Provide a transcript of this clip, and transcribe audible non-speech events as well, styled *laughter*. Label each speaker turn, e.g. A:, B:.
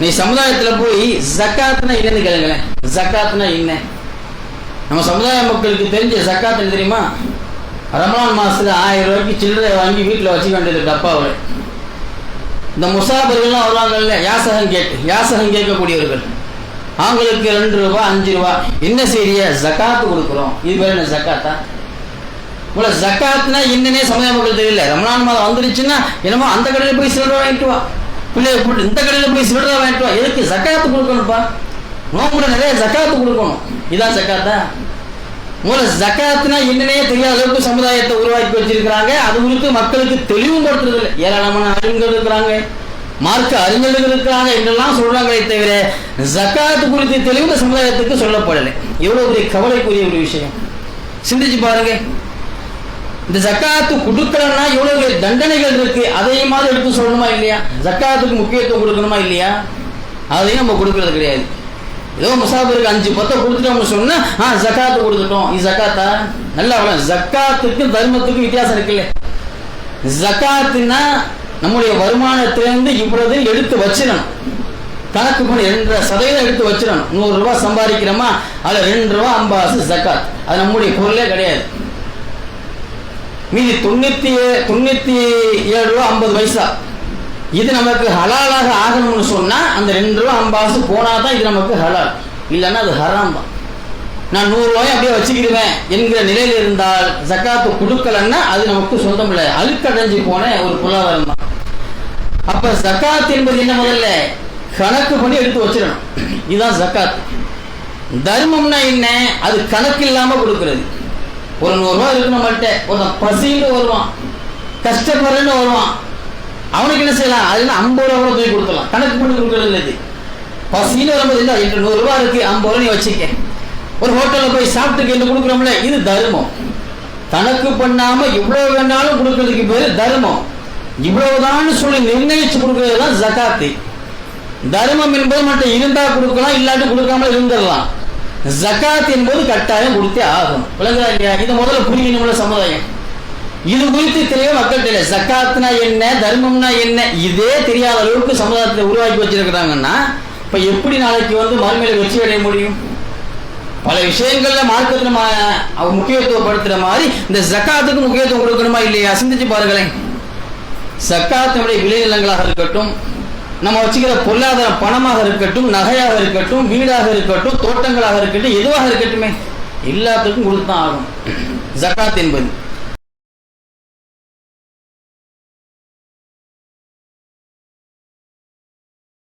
A: நீ சமுதாயத்துல போய் ஜக்காத்னா என்னன்னு கேளுங்களேன். ஜக்காத்னா என்ன? நம்ம சமுதாய மக்களுக்கு தெரிஞ்ச ஜக்காத் தெரியுமா? ரமலான் மாசத்துல ஆயிரம் ரூபாய்க்கு சில்லறை வாங்கி வீட்டில் வச்சுக்க வேண்டியது டப்பாவில் இந்த முசாபர்கள்லாம் வருவாங்கல்ல யாசகம் கேட்டு யாசகம் கேட்கக்கூடியவர்கள். அவங்களுக்கு ரெண்டு ரூபா அஞ்சு ரூபா. என்ன செய்ய ஜக்காத்து கொடுக்குறோம். இது பேர் என்ன ஜக்காத்தா? உங்களை ஜக்காத்னா என்னன்னே சமுதாய மக்கள் தெரியல. ரமலான் மாதம் வந்துருச்சுன்னா என்னமோ அந்த கடையில் போய் சில்லறை வாங்கிட்டு வா. பிள்ளைய கூட்டு இந்த கடையில் போய் சில்லறை வாங்கிட்டு வா. எதுக்கு? ஜக்காத்து கொடுக்கணும்ப்பா. நோம்புல நிறைய ஜக்காத்து கொடுக்கணும். இதான் ஜக்காத்தா? மூல ஜக்காத்துனா என்னன்னே தெரியாத அளவுக்கு சமுதாயத்தை உருவாக்கி வச்சிருக்கிறாங்க. அது குறித்து மக்களுக்கு தெளிவும் படுத்துறது இல்லை ஏராளமான அறிஞர்கள் இருக்கிறாங்க. மார்க்க அறிஞர்கள் இருக்கிறாங்க என்றெல்லாம் சொல்றாங்களே தவிர ஜக்காத்து குறித்து தெளிவு இந்த சமுதாயத்துக்கு சொல்லப்படலை. எவ்வளவு பெரிய கவலைக்குரிய ஒரு விஷயம். சிந்திச்சு பாருங்க. இந்த ஜக்காத்து கொடுக்கலன்னா எவ்வளவு பெரிய தண்டனைகள் இருக்கு. முக்கியமாக எடுத்து சொல்லணுமா இல்லையா? ஜக்காத்துக்கு முக்கியத்துவம் கொடுக்கணுமா இல்லையா? அதையும் நம்ம கொடுக்கறது கிடையாது. ஏதோ முசாபருக்கு அஞ்சு பத்தை கொடுத்துட்டோம்னு சொன்னா ஆ ஜக்காத்து கொடுத்துட்டோம். இது ஜக்காத்தா? நல்லா வரும். ஜக்காத்துக்கும் தர்மத்துக்கும் வித்தியாசம் இருக்குல்ல. ஜக்காத்துனா நம்முடைய வருமானத்திலிருந்து இவ்வளவு எடுத்து வச்சிடணும். கணக்கு பண்ணி ரெண்டரை சதவீதம் எடுத்து வச்சிடணும். நூறு ரூபாய் சம்பாதிக்கிறோமா? அதில் ரெண்டு ரூபா ஐம்பது ஜக்காத். அது நம்முடைய பொருளே கிடையாது. மீதி தொண்ணூத்தி ஏ- தொண்ணூத்தி ஏழு ரூபா ஐம்பது பைசா. இது நமக்கு ஹலாலாக ஆகணும்னு சொன்னா அந்த ரெண்டு ரூபா ஐம்பது போனா தான் இது நமக்கு ஹலால். இல்லைன்னா அது ஹராம் தான். நான் நூறு அப்படியே வச்சுக்கிடுவேன் என்கிற நிலையில் இருந்தால் ஜக்காத்து கொடுக்கலன்னா அது நமக்கு சொந்தம் இல்லை. அழுக்கடைஞ்சு போன ஒரு பொருளாதாரம் தான். அப்ப ஜக்காத் என்பது என்ன முதல்ல? கணக்கு பண்ணி எடுத்து வச்சிடணும். இதுதான் ஜக்காத். தர்மம்னா என்ன? அது கணக்கு இல்லாம கொடுக்கறது. ஒரு நூறு ரூபாய் இருக்கு நம்மள்கிட்ட ஒரு பசின்னு வருவான். கஷ்டப்படுறேன்னு வருவான். அவனுக்கு என்ன செய்யலாம்? அதுல ஐம்பது ரூபா கூட போய் கொடுக்கலாம் கணக்கு பண்ணி கொடுக்கறது இல்லை இது. பசின்னு வரும்போது இல்லை எட்டு நூறு இருக்கு. ஐம்பது ரூபா நீ வச்சுக்க. ஒரு ஹோட்டல்ல போய் சாப்பிட்டு என்ன கொடுக்குறோம்ல இது தர்மம். கணக்கு பண்ணாம இவ்வளவு வேணாலும் கொடுக்கறதுக்கு பேர் தர்மம். இவ்வளவுதான் சொல்லி நிர்ணயிச்சு கொடுக்கறது தான் ஜகாத்து தர்மம் என்பது மட்டும் இருந்தா கொடுக்கலாம் இல்லாட்டி கொடுக்காம இருந்துடலாம். ஜக்காத் என்பது கட்டாயம் கொடுத்தே ஆகும் விளங்குதா இல்லையா? இது முதல்ல புரியணும்ல சமுதாயம். இது குறித்து தெரிய மக்கள் தெரியல ஜக்காத்னா என்ன தர்மம்னா என்ன இதே தெரியாத அளவுக்கு சமுதாயத்தை உருவாக்கி வச்சிருக்கிறாங்கன்னா இப்ப எப்படி நாளைக்கு வந்து மறுமையில வெற்றி அடைய முடியும்? பல விஷயங்கள்ல மார்க்கத்துல முக்கியத்துவப்படுத்துற மாதிரி இந்த ஜக்காத்துக்கு முக்கியத்துவம் கொடுக்கணுமா இல்லையா? சிந்திச்சு பாருங்களேன். ஜக்காத்தினுடைய விளைநிலங்களாக இருக்கட்டும் நம்ம வச்சுக்கிற பொருளாதாரம் பணமாக இருக்கட்டும் நகையாக இருக்கட்டும் வீடாக இருக்கட்டும் தோட்டங்களாக இருக்கட்டும் எதுவாக இருக்கட்டுமே எல்லாத்துக்கும் கொடுத்தான் ஆகும் *clears throat* ஜக்காத் என்பது.